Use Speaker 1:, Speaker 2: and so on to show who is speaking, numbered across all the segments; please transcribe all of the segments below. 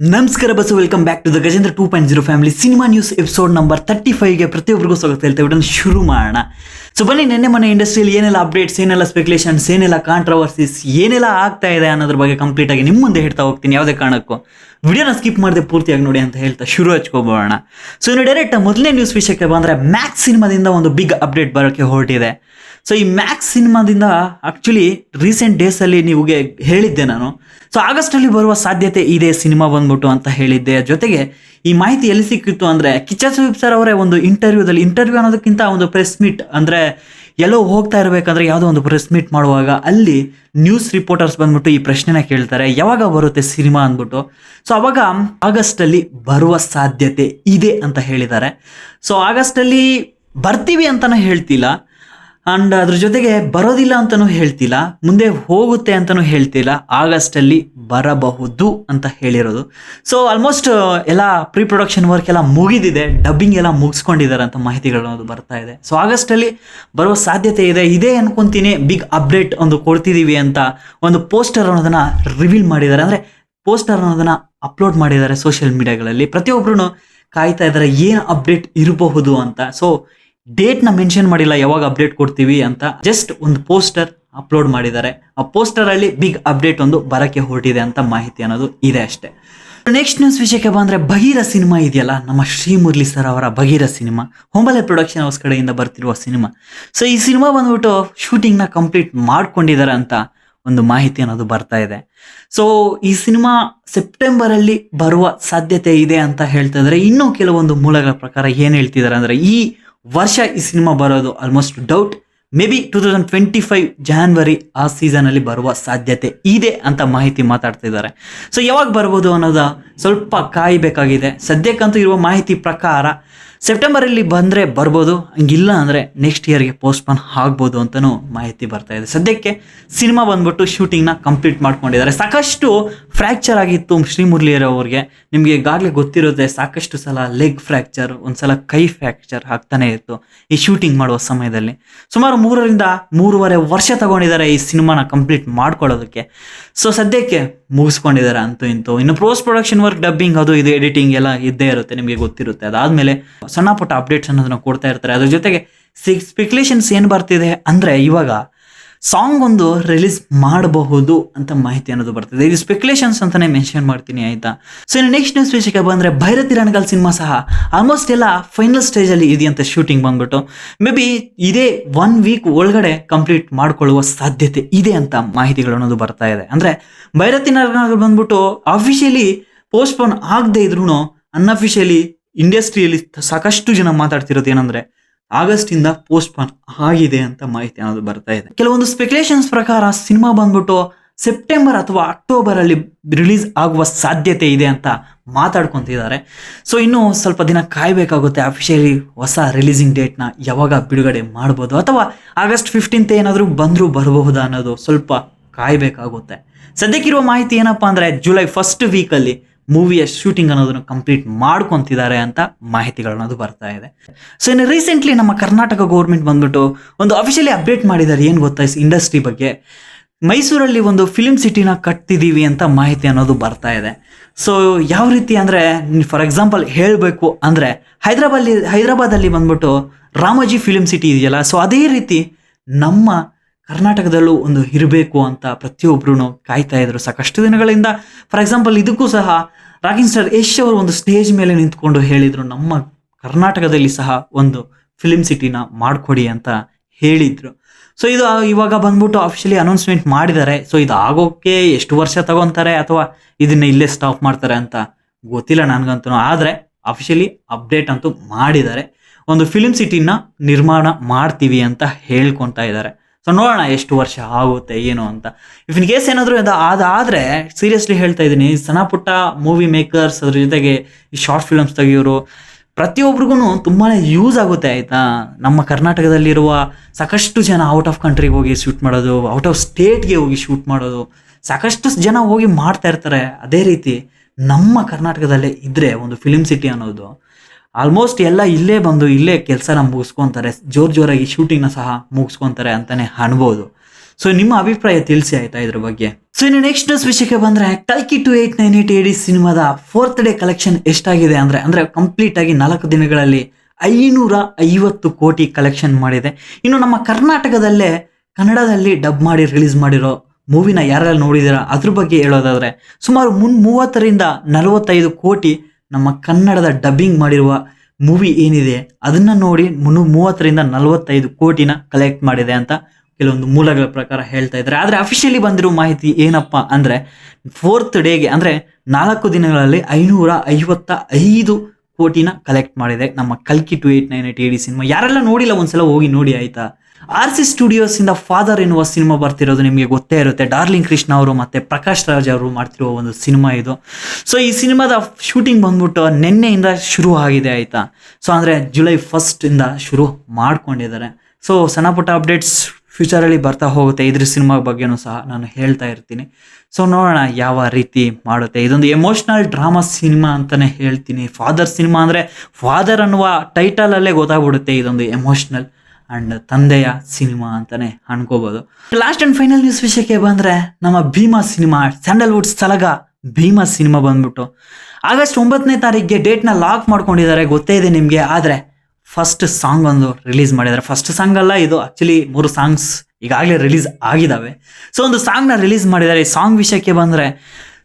Speaker 1: ನಮಸ್ಕಾರ bus welcome back to the Gajendra two point zero family cinema news episode number thirty ಫೈವ್ಗೆ ಪ್ರತಿಯೊಬ್ಬರಿಗೂ ಸ್ವಾಗತ ಹೇಳ್ತೇವೆ ಇದನ್ನು ಶುರು ಮಾಡೋಣ. ಸೊ ಬನ್ನಿ, ನಿನ್ನೆ ಮನೆ ಇಂಡಸ್ಟ್ರಿಯಲ್ಲಿ ಏನೆಲ್ಲ ಅಪ್ಡೇಟ್ಸ್ ಏನೆಲ್ಲ ಸ್ಪೆಕ್ಯುಲೇಷನ್ಸ್ ಏನೆಲ್ಲ ಕಾಂಟ್ರವರ್ಸೀಸ್ ಏನೆಲ್ಲ ಆಗ್ತಾ ಇದೆ ಅನ್ನೋದ್ರ ಬಗ್ಗೆ ಕಂಪ್ಲೀಟ್ ಆಗಿ ನಿಮ್ಮ ಮುಂದೆ ಹೇಳ್ತಾ ಹೋಗ್ತೀನಿ ಯಾವುದೇ ಕಾರಣಕ್ಕೂ. ವಿಡಿಯೋನ ಸ್ಕಿಪ್ ಮಾಡದೆ ಪೂರ್ತಿಯಾಗಿ ನೋಡಿ ಅಂತ ಹೇಳ್ತಾ ಶುರು ಹಚ್ಕೋಬೋಣ. ಸೊ ಇನ್ನು ಡೈರೆಕ್ಟ್ ಮೊದಲನೇ ನ್ಯೂಸ್ ವಿಷಯಕ್ಕೆ ಬಂದರೆ ಮ್ಯಾಕ್ಸ್ ಸಿನಿಮಾದಿಂದ ಒಂದು ಬಿಗ್ ಅಪ್ಡೇಟ್ ಬರೋಕ್ಕೆ ಹೊರಟಿದೆ. ಸೊ ಈ ಮ್ಯಾಕ್ಸ್ ಸಿನಿಮಾದಿಂದ ಆ್ಯಕ್ಚುಲಿ ರೀಸೆಂಟ್ ಡೇಸಲ್ಲಿ ನಿಮಗೆ ಹೇಳಿದ್ದೆ ನಾನು. ಸೊ ಆಗಸ್ಟಲ್ಲಿ ಬರುವ ಸಾಧ್ಯತೆ ಇದೆ ಸಿನಿಮಾ ಬಂದ್ಬಿಟ್ಟು ಅಂತ ಹೇಳಿದ್ದೆ. ಜೊತೆಗೆ ಈ ಮಾಹಿತಿ ಎಲ್ಲಿ ಸಿಕ್ಕಿತ್ತು ಅಂದರೆ ಕಿಚ್ಚ ಸುದೀಪ್ ಸರ್ ಅವರೇ ಒಂದು ಇಂಟರ್ವ್ಯೂದಲ್ಲಿ ಇಂಟರ್ವ್ಯೂ ಅನ್ನೋದಕ್ಕಿಂತ ಒಂದು ಪ್ರೆಸ್ ಮೀಟ್ ಅಂದರೆ ಎಲ್ಲೋ ಹೋಗ್ತಾ ಇರಬೇಕಂದ್ರೆ ಯಾವುದೋ ಒಂದು ಪ್ರೆಸ್ ಮೀಟ್ ಮಾಡುವಾಗ ಅಲ್ಲಿ ನ್ಯೂಸ್ ರಿಪೋರ್ಟರ್ಸ್ ಬಂದ್ಬಿಟ್ಟು ಈ ಪ್ರಶ್ನೆನ ಕೇಳ್ತಾರೆ. ಯಾವಾಗ ಬರುತ್ತೆ ಸಿನಿಮಾ ಅಂದ್ಬಿಟ್ಟು. ಸೊ ಅವಾಗ ಆಗಸ್ಟಲ್ಲಿ ಬರುವ ಸಾಧ್ಯತೆ ಇದೆ ಅಂತ ಹೇಳಿದ್ದಾರೆ. ಸೊ ಆಗಸ್ಟಲ್ಲಿ ಬರ್ತೀವಿ ಅಂತಲೂ ಹೇಳ್ತಿಲ್ಲ. ಅಂಡ್ ಅದ್ರ ಜೊತೆಗೆ ಬರೋದಿಲ್ಲ ಅಂತಲೂ ಹೇಳ್ತಿಲ್ಲ, ಮುಂದೆ ಹೋಗುತ್ತೆ ಅಂತಲೂ ಹೇಳ್ತಿಲ್ಲ, ಆಗಸ್ಟಲ್ಲಿ ಬರಬಹುದು ಅಂತ ಹೇಳಿರೋದು. ಸೊ ಆಲ್ಮೋಸ್ಟ್ ಎಲ್ಲ ಪ್ರೀ ಪ್ರೊಡಕ್ಷನ್ ವರ್ಕ್ ಎಲ್ಲ ಮುಗಿದಿದೆ ಡಬ್ಬಿಂಗ್ ಎಲ್ಲ ಮುಗಿಸ್ಕೊಂಡಿದ್ದಾರೆ ಅಂತ ಮಾಹಿತಿಗಳು ಬರ್ತಾ ಇದೆ. ಸೊ ಆಗಸ್ಟಲ್ಲಿ ಬರೋ ಸಾಧ್ಯತೆ ಇದೆ, ಇದೇ ಅನ್ಕೊಂತೀನಿ ಬಿಗ್ ಅಪ್ಡೇಟ್ ಒಂದು ಕೊಡ್ತಿದ್ದೀವಿ ಅಂತ ಒಂದು ಪೋಸ್ಟರ್ ಅನ್ನೋದನ್ನು ರಿವೀಲ್ ಮಾಡಿದ್ದಾರೆ. ಅಂದರೆ ಪೋಸ್ಟರ್ ಅನ್ನೋದನ್ನು ಅಪ್ಲೋಡ್ ಮಾಡಿದ್ದಾರೆ ಸೋಷಿಯಲ್ ಮೀಡಿಯಾಗಳಲ್ಲಿ ಪ್ರತಿಯೊಬ್ಬರು ಕಾಯ್ತಾ ಇದ್ದಾರೆ, ಏನು ಅಪ್ಡೇಟ್ ಇರಬಹುದು ಅಂತ. ಸೊ ಡೇಟ್ನ ಮೆನ್ಷನ್ ಮಾಡಿಲ್ಲ, ಯಾವಾಗ ಅಪ್ಡೇಟ್ ಕೊಡ್ತೀವಿ ಅಂತ ಜಸ್ಟ್ ಒಂದು ಪೋಸ್ಟರ್ ಅಪ್ಲೋಡ್ ಮಾಡಿದ್ದಾರೆ. ಆ ಪೋಸ್ಟರಲ್ಲಿ ಬಿಗ್ ಅಪ್ಡೇಟ್ ಒಂದು ಬರಕ್ಕೆ ಹೊರಟಿದೆ ಅಂತ ಮಾಹಿತಿ ಅನ್ನೋದು ಇದೆ ಅಷ್ಟೇ. ನೆಕ್ಸ್ಟ್ ನ್ಯೂಸ್ ವಿಷಯಕ್ಕೆ ಬಂದರೆ ಬಗೀರ ಸಿನಿಮಾ ಇದೆಯಲ್ಲ, ನಮ್ಮ ಶ್ರೀ ಮುರಳಿ ಸರ್ ಅವರ Bagheera cinema. Hombale production house ಕಡೆಯಿಂದ ಬರ್ತಿರುವ ಸಿನಿಮಾ. ಸೊ ಈ ಸಿನಿಮಾ ಬಂದ್ಬಿಟ್ಟು ಶೂಟಿಂಗ್ನ ಕಂಪ್ಲೀಟ್ ಮಾಡ್ಕೊಂಡಿದ್ದಾರೆ ಅಂತ ಒಂದು ಮಾಹಿತಿ ಅನ್ನೋದು ಬರ್ತಾ ಇದೆ. ಸೊ ಈ ಸಿನಿಮಾ ಸೆಪ್ಟೆಂಬರಲ್ಲಿ ಬರುವ ಸಾಧ್ಯತೆ ಇದೆ ಅಂತ ಹೇಳ್ತಾ ಇದ್ದಾರೆ ಇನ್ನೂ ಕೆಲವೊಂದು ಮೂಲಗಳ ಪ್ರಕಾರ ಏನು ಹೇಳ್ತಿದ್ದಾರೆ ಅಂದರೆ ಈ ವರ್ಷ ಈ ಸಿನಿಮಾ ಬರೋದು almost doubt may be two thousand twenty five January ಆ ಸೀಸನಲ್ಲಿ ಬರುವ ಸಾಧ್ಯತೆ ಇದೆ ಅಂತ ಮಾಹಿತಿ ಮಾತಾಡ್ತಿದ್ದಾರೆ ಸೊ ಯಾವಾಗ ಬರ್ಬೋದು ಅನ್ನೋದ ಸ್ವಲ್ಪ ಕಾಯಬೇಕಾಗಿದೆ. ಸದ್ಯಕ್ಕಂತೂ ಇರುವ ಮಾಹಿತಿ ಪ್ರಕಾರ ಸೆಪ್ಟೆಂಬರಲ್ಲಿ ಬಂದರೆ ಬರ್ಬೋದು. ಹಂಗಿಲ್ಲ ಅಂದರೆ ನೆಕ್ಸ್ಟ್ ಇಯರ್ಗೆ ಪೋಸ್ಟ್ಪೋನ್ ಆಗ್ಬೋದು ಅಂತಲೂ ಮಾಹಿತಿ ಬರ್ತಾ ಇದೆ. ಸದ್ಯಕ್ಕೆ ಸಿನಿಮಾ ಬಂದ್ಬಿಟ್ಟು ಶೂಟಿಂಗ್ನ ಕಂಪ್ಲೀಟ್ ಮಾಡ್ಕೊಂಡಿದ್ದಾರೆ. ಸಾಕಷ್ಟು ಫ್ರ್ಯಾಕ್ಚರ್ ಆಗಿತ್ತು ಶ್ರೀ ಅವ್ರಿಗೆ ನಿಮಗೆ ಈಗಾಗಲೇ ಗೊತ್ತಿರುತ್ತೆ ಸಾಕಷ್ಟು ಸಲ ಲೆಗ್ ಫ್ರ್ಯಾಕ್ಚರ್, ಒಂದ್ಸಲ ಕೈ ಫ್ರ್ಯಾಕ್ಚರ್ ಆಗ್ತಾನೆ ಇತ್ತು ಈ ಶೂಟಿಂಗ್ ಮಾಡುವ ಸಮಯದಲ್ಲಿ. ಸುಮಾರು ಮೂರರಿಂದ ಮೂರುವರೆ ವರ್ಷ ತಗೊಂಡಿದ್ದಾರೆ ಈ ಸಿನಿಮಾನ ಕಂಪ್ಲೀಟ್ ಮಾಡ್ಕೊಳ್ಳೋದಕ್ಕೆ. ಸೊ ಸದ್ಯಕ್ಕೆ ಮುಗಿಸ್ಕೊಂಡಿದ್ದಾರೆ ಅಂತೂ ಇಂತೂ. ಇನ್ನು ಪೋಸ್ಟ್ ಪ್ರೊಡಕ್ಷನ್ ವರ್ಕ್ ಡಬ್ಬಿಂಗ್ ಅದು ಇದು ಎಡಿಟಿಂಗ್ ಎಲ್ಲ ಇದ್ದೇ ಇರುತ್ತೆ, ನಿಮಗೆ ಗೊತ್ತಿರುತ್ತೆ. ಅದಾದಮೇಲೆ ಸಣ್ಣ ಪುಟ್ಟ ಅಪ್ಡೇಟ್ಸ್ ಅನ್ನೋದನ್ನ ಕೊಡ್ತಾ ಇರ್ತಾರೆ. ಅದ್ರ ಜೊತೆಗೆ ಸ್ಪೆಕ್ಯುಲೇಷನ್ಸ್ ಏನು ಬರ್ತಿದೆ ಅಂದರೆ ಇವಾಗ ಸಾಂಗ್ ಒಂದು ರಿಲೀಸ್ ಮಾಡಬಹುದು ಅಂತ ಮಾಹಿತಿ ಅನ್ನೋದು ಬರ್ತದೆ. ಇದು ಸ್ಪೆಕ್ಯುಲೇಷನ್ಸ್ ಅಂತಾನೆ ಮೆನ್ಷನ್ ಮಾಡ್ತೀನಿ, ಆಯ್ತಾ? ಸೊ ಇನ್ನು ನೆಕ್ಸ್ಟ್ ನ್ಯೂಸ್ ವಿಷಯಕ್ಕೆ ಬಂದರೆ ಭೈರತಿ ರಣಗಲ್ ಸಿನಿಮಾ ಸಹ ಆಲ್ಮೋಸ್ಟ್ ಎಲ್ಲ ಫೈನಲ್ ಸ್ಟೇಜಲ್ಲಿ ಇದೆಯಂತ ಶೂಟಿಂಗ್ ಬಂದ್ಬಿಟ್ಟು. ಮೇ ಬಿ ಇದೇ ಒನ್ ವೀಕ್ ಒಳಗಡೆ ಕಂಪ್ಲೀಟ್ ಮಾಡ್ಕೊಳ್ಳುವ ಸಾಧ್ಯತೆ ಇದೆ ಅಂತ ಮಾಹಿತಿಗಳು ಅನ್ನೋದು ಬರ್ತಾ ಇದೆ. ಅಂದರೆ ಭೈರತಿ ರಣಗಲ್ ಬಂದ್ಬಿಟ್ಟು ಅಫಿಷಿಯಲಿ ಪೋಸ್ಟ್ಪೋನ್ ಆಗದೆ ಇದ್ರು ಅನ್ಅಫಿಷಿಯಲಿ ಇಂಡಸ್ಟ್ರಿಯಲ್ಲಿ ಸಾಕಷ್ಟು ಜನ ಮಾತಾಡ್ತಿರೋದು ಏನಂದ್ರೆ ಆಗಸ್ಟ್ ಇಂದ ಪೋಸ್ಟ್ಪೋನ್ ಆಗಿದೆ ಅಂತ ಮಾಹಿತಿ ಅನ್ನೋದು ಬರ್ತಾ ಇದೆ? ಕೆಲವೊಂದು ಸ್ಪೆಕ್ಯುಲೇಷನ್ಸ್ ಪ್ರಕಾರ ಸಿನಿಮಾ ಬಂದ್ಬಿಟ್ಟು ಸೆಪ್ಟೆಂಬರ್ ಅಥವಾ ಅಕ್ಟೋಬರ್ ಅಲ್ಲಿ ರಿಲೀಸ್ ಆಗುವ ಸಾಧ್ಯತೆ ಇದೆ ಅಂತ ಮಾತಾಡ್ಕೊತಿದ್ದಾರೆ ಸೊ ಇನ್ನು ಸ್ವಲ್ಪ ದಿನ ಕಾಯಬೇಕಾಗುತ್ತೆ ಅಫಿಷಿಯಲಿ ಹೊಸ ರಿಲೀಸಿಂಗ್ ಡೇಟ್ನ ಯಾವಾಗ ಬಿಡುಗಡೆ ಮಾಡ್ಬೋದು ಅಥವಾ ಆಗಸ್ಟ್ ಫಿಫ್ಟೀನ್ತ್ ಏನಾದರೂ ಬಂದರೂ ಬರಬಹುದಾ ಅನ್ನೋದು ಸ್ವಲ್ಪ ಕಾಯಬೇಕಾಗುತ್ತೆ. ಸದ್ಯಕ್ಕಿರುವ ಮಾಹಿತಿ ಏನಪ್ಪಾ ಅಂದರೆ ಜುಲೈ ಫಸ್ಟ್ ವೀಕಲ್ಲಿ ಮೂವಿಯ ಶೂಟಿಂಗ್ ಅನ್ನೋದನ್ನು ಕಂಪ್ಲೀಟ್ ಮಾಡ್ಕೊತಿದ್ದಾರೆ ಅಂತ ಮಾಹಿತಿಗಳನ್ನೋದು ಬರ್ತಾ ಇದೆ. ಸೊ ಇನ್ನು ರೀಸೆಂಟ್ಲಿ ನಮ್ಮ ಕರ್ನಾಟಕ ಗೌರ್ಮೆಂಟ್ ಬಂದ್ಬಿಟ್ಟು ಒಂದು ಅಫಿಷಿಯಲಿ ಅಪ್ಡೇಟ್ ಮಾಡಿದ್ದಾರೆ. ಏನು ಗೊತ್ತಾ ಇಂಡಸ್ಟ್ರಿ ಬಗ್ಗೆ? ಮೈಸೂರಲ್ಲಿ ಒಂದು ಫಿಲ್ಮ್ ಸಿಟಿನ ಕಟ್ತಿದ್ದೀವಿ ಅಂತ ಮಾಹಿತಿ ಅನ್ನೋದು ಬರ್ತಾ ಇದೆ. ಸೊ ಯಾವ ರೀತಿ ಅಂದರೆ ಫಾರ್ ಎಕ್ಸಾಂಪಲ್ ಹೇಳಬೇಕು ಅಂದರೆ ಹೈದರಾಬಾದಲ್ಲಿ ಹೈದ್ರಾಬಾದಲ್ಲಿ ಬಂದ್ಬಿಟ್ಟು ರಾಮೋಜಿ ಫಿಲ್ಮ್ ಸಿಟಿ ಇದೆಯಲ್ಲ? ಸೊ ಅದೇ ರೀತಿ ನಮ್ಮ ಕರ್ನಾಟಕದಲ್ಲೂ ಒಂದು ಇರಬೇಕು ಅಂತ ಪ್ರತಿಯೊಬ್ಬರು ಕಾಯ್ತಾ ಇದ್ರು. ಸಾಕಷ್ಟು ದಿನಗಳಿಂದ ಫಾರ್ ಎಕ್ಸಾಂಪಲ್ ಇದಕ್ಕೂ ಸಹ ರಾಕಿಂಗ್ ಸ್ಟಾರ್ ಯಶ್ ಅವರು ಒಂದು ಸ್ಟೇಜ್ ಮೇಲೆ ನಿಂತ್ಕೊಂಡು ಹೇಳಿದರು, ನಮ್ಮ ಕರ್ನಾಟಕದಲ್ಲಿ ಸಹ ಒಂದು ಫಿಲಿಮ್ ಸಿಟಿನ ಮಾಡಿಕೊಡಿ ಅಂತ ಹೇಳಿದ್ರು. ಸೊ ಇದು ಇವಾಗ ಬಂದ್ಬಿಟ್ಟು ಅಫಿಷಿಯಲಿ ಅನೌನ್ಸ್ಮೆಂಟ್ ಮಾಡಿದ್ದಾರೆ. ಸೊ ಇದು ಆಗೋಕ್ಕೆ ಎಷ್ಟು ವರ್ಷ ತಗೊಂತಾರೆ ಅಥವಾ ಇದನ್ನ ಇಲ್ಲೇ ಸ್ಟಾಪ್ ಮಾಡ್ತಾರೆ ಅಂತ ಗೊತ್ತಿಲ್ಲ ನನಗಂತೂ. ಆದರೆ ಅಫಿಷಿಯಲಿ ಅಪ್ಡೇಟ್ ಅಂತೂ ಮಾಡಿದ್ದಾರೆ. ಒಂದು ಫಿಲಿಮ್ ಸಿಟಿನ ನಿರ್ಮಾಣ ಮಾಡ್ತೀವಿ ಅಂತ ಹೇಳ್ಕೊತಾ ಇದ್ದಾರೆ. ಸೊ ನೋಡೋಣ ಎಷ್ಟು ವರ್ಷ ಆಗುತ್ತೆ, ಏನು ಅಂತ. ಇಫ್ ಇನ್ ಕೇಸ್ ಏನಾದರೂ ಅದು ಅದಾದರೆ ಸೀರಿಯಸ್ಲಿ ಹೇಳ್ತಾ ಇದ್ದೀನಿ ಸಣ್ಣ ಪುಟ್ಟ ಮೂವಿ ಮೇಕರ್ಸ್ ಅದ್ರ ಜೊತೆಗೆ ಈ ಶಾರ್ಟ್ ಫಿಲಮ್ಸ್ ತೆಗಿಯೋರು ಪ್ರತಿಯೊಬ್ರಿಗೂ ತುಂಬಾ ಯೂಸ್ ಆಗುತ್ತೆ, ಆಯಿತಾ? ನಮ್ಮ ಕರ್ನಾಟಕದಲ್ಲಿರುವ ಸಾಕಷ್ಟು ಜನ ಔಟ್ ಆಫ್ ಕಂಟ್ರಿಗೆ ಹೋಗಿ ಶೂಟ್ ಮಾಡೋದು ಔಟ್ ಆಫ್ ಸ್ಟೇಟ್ಗೆ ಹೋಗಿ ಶೂಟ್ ಮಾಡೋದು, ಸಾಕಷ್ಟು ಜನ ಹೋಗಿ ಮಾಡ್ತಾ ಇರ್ತಾರೆ. ಅದೇ ರೀತಿ ನಮ್ಮ ಕರ್ನಾಟಕದಲ್ಲೇ ಇದ್ದರೆ ಒಂದು ಫಿಲ್ಮ್ ಸಿಟಿ ಅನ್ನೋದು ಆಲ್ಮೋಸ್ಟ್ ಎಲ್ಲ ಇಲ್ಲೇ ಬಂದು ಇಲ್ಲೇ ಕೆಲಸನ ಮುಗಿಸ್ಕೊತಾರೆ. ಜೋರ್ ಜೋರಾಗಿ ಶೂಟಿಂಗ್ನ ಸಹ ಮುಗಿಸ್ಕೊತಾರೆ ಅಂತಲೇ ಅನ್ಬೋದು. ಸೊ ನಿಮ್ಮ ಅಭಿಪ್ರಾಯ ತಿಳಿಸಿ ಆಯ್ತಾ ಇದ್ರ ಬಗ್ಗೆ? ಸೊ ಇನ್ನು ನೆಕ್ಸ್ಟ್ ನ್ಯೂಸ್ ವಿಷಯಕ್ಕೆ ಬಂದ್ರೆ ಕಲ್ಕಿ two eight nine eight AD ಸಿನಿಮಾದ ಫೋರ್ತ್ ಡೇ ಕಲೆಕ್ಷನ್ ಎಷ್ಟಾಗಿದೆ ಅಂದ್ರೆ ಅಂದ್ರೆ ಕಂಪ್ಲೀಟ್ ಆಗಿ ನಾಲ್ಕು ದಿನಗಳಲ್ಲಿ ಐನೂರ ಐವತ್ತು ಕೋಟಿ ಕಲೆಕ್ಷನ್ ಮಾಡಿದೆ. ಇನ್ನು ನಮ್ಮ ಕರ್ನಾಟಕದಲ್ಲೇ ಕನ್ನಡದಲ್ಲಿ ಡಬ್ ಮಾಡಿ ರಿಲೀಸ್ ಮಾಡಿರೋ ಮೂವಿನ ಯಾರೆಲ್ಲ ನೋಡಿದಿರ ಅದ್ರ ಬಗ್ಗೆ ಹೇಳೋದಾದ್ರೆ, ಸುಮಾರು ಮುನ್ ಮೂವತ್ತರಿಂದ ನಲವತ್ತೈದು ಕೋಟಿ ನಮ್ಮ ಕನ್ನಡದ ಡಬ್ಬಿಂಗ್ ಮಾಡಿರುವ ಮೂವಿ ಏನಿದೆ, ಅದನ್ನ ನೋಡಿ ಮುನ್ನೂ ಮೂವತ್ತರಿಂದ ನಲವತ್ತೈದು ಕೋಟಿನ ಕಲೆಕ್ಟ್ ಮಾಡಿದೆ ಅಂತ ಕೆಲವೊಂದು ಮೂಲಗಳ ಪ್ರಕಾರ ಹೇಳ್ತಾ ಇದ್ದಾರೆ. ಆದರೆ ಅಫಿಷಿಯಲಿ ಬಂದಿರೋ ಮಾಹಿತಿ ಏನಪ್ಪ ಅಂದರೆ ಫೋರ್ತ್ ಡೇಗೆ ಅಂದರೆ ನಾಲ್ಕು ದಿನಗಳಲ್ಲಿ ಐನೂರ ಐವತ್ತ ಐದು ಕೋಟಿನ ಕಲೆಕ್ಟ್ ಮಾಡಿದೆ ನಮ್ಮ ಕಲ್ಕಿ two eight nine eight AD cinema. ಯಾರೆಲ್ಲ ನೋಡಿಲ್ಲ ಒಂದ್ಸಲ ಹೋಗಿ ನೋಡಿ, ಆಯ್ತಾ? ಆರ್ ಸಿ ಸ್ಟುಡಿಯೋಸಿಂದ ಫಾದರ್ ಎನ್ನುವ ಸಿನಿಮಾ ಬರ್ತಿರೋದು ನಿಮಗೆ ಗೊತ್ತೇ ಇರುತ್ತೆ. ಡಾರ್ಲಿಂಗ್ ಕೃಷ್ಣ ಅವರು ಮತ್ತೆ ಪ್ರಕಾಶ್ ರಾಜ್ ಅವರು ಮಾಡ್ತಿರುವ ಒಂದು ಸಿನಿಮಾ ಇದು. ಸೊ ಈ ಸಿನಿಮಾದ ಶೂಟಿಂಗ್ ಬಂದ್ಬಿಟ್ಟು ನಿನ್ನೆಯಿಂದ ಶುರು ಆಗಿದೆ ಆಯಿತಾ? ಸೊ ಅಂದರೆ ಜುಲೈ ಫಸ್ಟ್ ಇಂದ ಶುರು ಮಾಡ್ಕೊಂಡಿದ್ದಾರೆ. ಸೊ ಸಣ್ಣ ಪುಟ್ಟ ಅಪ್ಡೇಟ್ಸ್ ಫ್ಯೂಚರಲ್ಲಿ ಬರ್ತಾ ಹೋಗುತ್ತೆ. ಇದ್ರ ಸಿನಿಮಾ ಬಗ್ಗೆನೂ ಸಹ ನಾನು ಹೇಳ್ತಾ ಇರ್ತೀನಿ. ಸೊ ನೋಡೋಣ ಯಾವ ರೀತಿ ಮಾಡುತ್ತೆ. ಇದೊಂದು ಎಮೋಷ್ನಲ್ ಡ್ರಾಮಾ ಸಿನಿಮಾ ಅಂತಾನೆ ಹೇಳ್ತೀನಿ. ಫಾದರ್ ಸಿನಿಮಾ ಅಂದರೆ ಫಾದರ್ ಅನ್ನುವ ಟೈಟಲಲ್ಲೇ ಗೊತ್ತಾಗ್ಬಿಡುತ್ತೆ. ಇದೊಂದು ಎಮೋಷ್ನಲ್ ಅಂಡ್ ತಂದೆಯ ಸಿನಿಮಾ ಅಂತಾನೆ ಅನ್ಕೋಬಹುದು ಲಾಸ್ಟ್ ಅಂಡ್ ಫೈನಲ್ ನ್ಯೂಸ್ ವಿಷಯಕ್ಕೆ ಬಂದ್ರೆ ನಮ್ಮ ಭೀಮಾ ಸಿನಿಮಾ ಸ್ಯಾಂಡಲ್ವುಡ್ ಸ್ಥಳಗ ಭೀಮಾ ಸಿನಿಮಾ ಬಂದ್ಬಿಟ್ಟು. ಆಗಸ್ಟ್ ಒಂಬತ್ತನೇ ತಾರೀಕಿಗೆ ಡೇಟ್ನ ಲಾಕ್ ಮಾಡ್ಕೊಂಡಿದ್ದಾರೆ, ಗೊತ್ತೇ ಇದೆ ನಿಮಗೆ, ಆದರೆ ಫಸ್ಟ್ ಸಾಂಗ್ ಒಂದು ರಿಲೀಸ್ ಮಾಡಿದ್ದಾರೆ. ಫಸ್ಟ್ ಸಾಂಗ್ ಅಲ್ಲ ಇದು ಆ್ಯಕ್ಚುಲಿ ಮೂರು ಸಾಂಗ್ಸ್ ಈಗಾಗಲೇ ರಿಲೀಸ್ ಆಗಿದ್ದಾವೆ ಸೊ ಒಂದು ಸಾಂಗ್ನ ರಿಲೀಸ್ ಮಾಡಿದ್ದಾರೆ. ಈ ಸಾಂಗ್ ವಿಷಯಕ್ಕೆ ಬಂದರೆ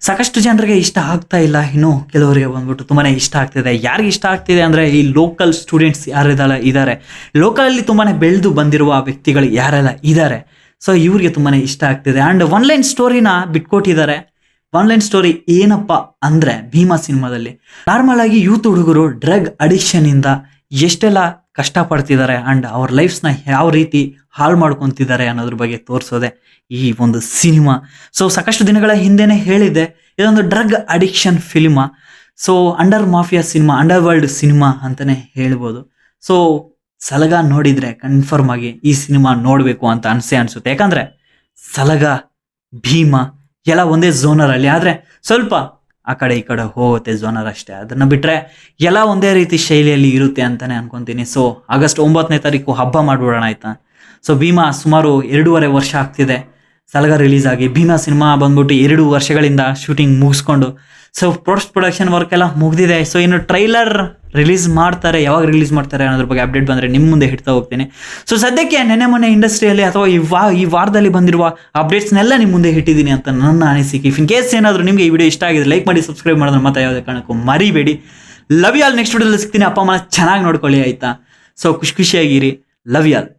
Speaker 1: ಸಾಕಷ್ಟು ಜನರಿಗೆ ಇಷ್ಟ ಆಗ್ತಾ ಇಲ್ಲ. ಇನ್ನು ಕೆಲವರಿಗೆ ಬಂದ್ಬಿಟ್ಟು ತುಂಬಾ ಇಷ್ಟ ಆಗ್ತಿದೆ. ಯಾರಿಗೆ ಇಷ್ಟ ಆಗ್ತಿದೆ ಅಂದರೆ ಈ ಲೋಕಲ್ ಸ್ಟೂಡೆಂಟ್ಸ್ ಯಾರಿದಲ್ಲ ಇದ್ದಾರೆ ಲೋಕಲಲ್ಲಿ ತುಂಬಾ ಬೆಳೆದು ಬಂದಿರುವ ವ್ಯಕ್ತಿಗಳು ಯಾರೆಲ್ಲ ಇದ್ದಾರೆ ಸೊ ಇವರಿಗೆ ತುಂಬಾ ಇಷ್ಟ ಆಗ್ತಿದೆ. ಆ್ಯಂಡ್ ಆನ್ಲೈನ್ ಸ್ಟೋರಿನ ಬಿಟ್ಕೊಟ್ಟಿದ್ದಾರೆ ಆನ್ಲೈನ್ ಸ್ಟೋರಿ ಏನಪ್ಪ ಅಂದರೆ ಭೀಮಾ ಸಿನಿಮಾದಲ್ಲಿ. ನಾರ್ಮಲ್ ಆಗಿ ಯೂತ್ ಹುಡುಗರು ಡ್ರಗ್ ಅಡಿಕ್ಷನ್ ಇಂದ ಎಷ್ಟೆಲ್ಲ ಕಷ್ಟಪಡ್ತಿದ್ದಾರೆ ಆ್ಯಂಡ್ ಅವ್ರ ಲೈಫ್ಸ್ನ ಯಾವ ರೀತಿ ಹಾಳು ಮಾಡ್ಕೊತಿದ್ದಾರೆ ಅನ್ನೋದ್ರ ಬಗ್ಗೆ ತೋರಿಸೋದೆ ಈ ಒಂದು ಸಿನಿಮಾ. ಸೊ ಸಾಕಷ್ಟು ದಿನಗಳ ಹಿಂದೆನೇ ಹೇಳಿದ್ದೆ, ಇದೊಂದು drug addiction film so under mafia cinema under world cinema ಅಂತಲೇ ಹೇಳ್ಬೋದು. ಸೊ ಸಲಗ ನೋಡಿದರೆ ಕನ್ಫರ್ಮ್ ಆಗಿ ಈ ಸಿನಿಮಾ ನೋಡಬೇಕು ಅಂತ ಅನಿಸೇ ಅನಿಸುತ್ತೆ. ಯಾಕಂದರೆ ಸಲಗ, ಭೀಮ, ಎಲ್ಲ ಒಂದೇ ಝೋನರಲ್ಲಿ ಆದರೆ ಸ್ವಲ್ಪ ಆ ಕಡೆ ಈ ಕಡೆ ಹೋಗುತ್ತೆ ಜೋನರ್ ಅಷ್ಟೇ. ಅದನ್ನು ಬಿಟ್ಟರೆ ಎಲ್ಲ ಒಂದೇ ರೀತಿ ಶೈಲಿಯಲ್ಲಿ ಇರುತ್ತೆ ಅಂತಲೇ ಅನ್ಕೊತೀನಿ. ಸೊ ಆಗಸ್ಟ್ ಒಂಬತ್ತನೇ ತಾರೀಕು ಹಬ್ಬ ಮಾಡಿಬಿಡೋಣ ಆಯ್ತಾ? ಸೊ ಭೀಮಾ ಸುಮಾರು ಎರಡೂವರೆ ವರ್ಷ ಆಗ್ತಿದೆ. ಸಲಗ ರಿಲೀಸ್ ಆಗಿ ಭೀಮಾ ಸಿನಿಮಾ ಬಂದ್ಬಿಟ್ಟು ಎರಡು ವರ್ಷಗಳಿಂದ ಶೂಟಿಂಗ್ ಮುಗಿಸ್ಕೊಂಡು. ಸೊ ಪೋಸ್ಟ್ ಪ್ರೊಡಕ್ಷನ್ ವರ್ಕ್ ಎಲ್ಲ ಮುಗಿದಿದೆ. ಸೊ ಇನ್ನು ಟ್ರೈಲರ್ ರಿಲೀಸ್ ಮಾಡ್ತಾರೆ. ಯಾವಾಗ ರಿಲೀಸ್ ಮಾಡ್ತಾರೆ ಅನ್ನೋದ್ರ ಬಗ್ಗೆ ಅಪ್ಡೇಟ್ ಬಂದರೆ ನಿಮ್ಮ ಮುಂದೆ ಹಿಡ್ತಾ ಹೋಗ್ತೀನಿ. ಸೊ ಸದ್ಯಕ್ಕೆ ನೆನೆ ಮೊನ್ನೆ ಇಂಡಸ್ಟ್ರಿಯಲ್ಲಿ ಅಥವಾ ಈ ವಾ, ಈ ವಾರದಲ್ಲಿ ಬಂದಿರುವ ಅಪ್ಡೇಟ್ಸ್ನೆಲ್ಲ ನಿಮ್ಮ ಮುಂದೆ ಇಟ್ಟಿದ್ದೀನಿ ಅಂತ ನನ್ನ ಅನಿಸಿಕೆ. ಇಫ್ ಇನ್ ಕೇಸ್ ಏನಾದರೂ ನಿಮಗೆ ಈ ವಿಡಿಯೋ ಇಷ್ಟ ಆಗಿದೆ ಲೈಕ್ ಮಾಡಿ ಸಬ್ಸ್ಕ್ರೈಬ್ ಮಾಡೋದ್ರ ಮತ್ತೆ ಯಾವುದೇ ಕಾರಣಕ್ಕೂ ಮರಿಬೇಡಿ. ಲವ್ ಯಾಲ್ ನೆಕ್ಸ್ಟ್ ವಿಡಿಯೋದಲ್ಲಿ ಸಿಗ್ತೀನಿ. ಅಪ್ಪ ಅಮ್ಮ ಚೆನ್ನಾಗಿ ನೋಡ್ಕೊಳ್ಳಿ, ಆಯ್ತಾ? ಸೊ ಖುಷಿ ಖುಷಿಯಾಗಿರಿ. ಲವ್ ಯಾಲ್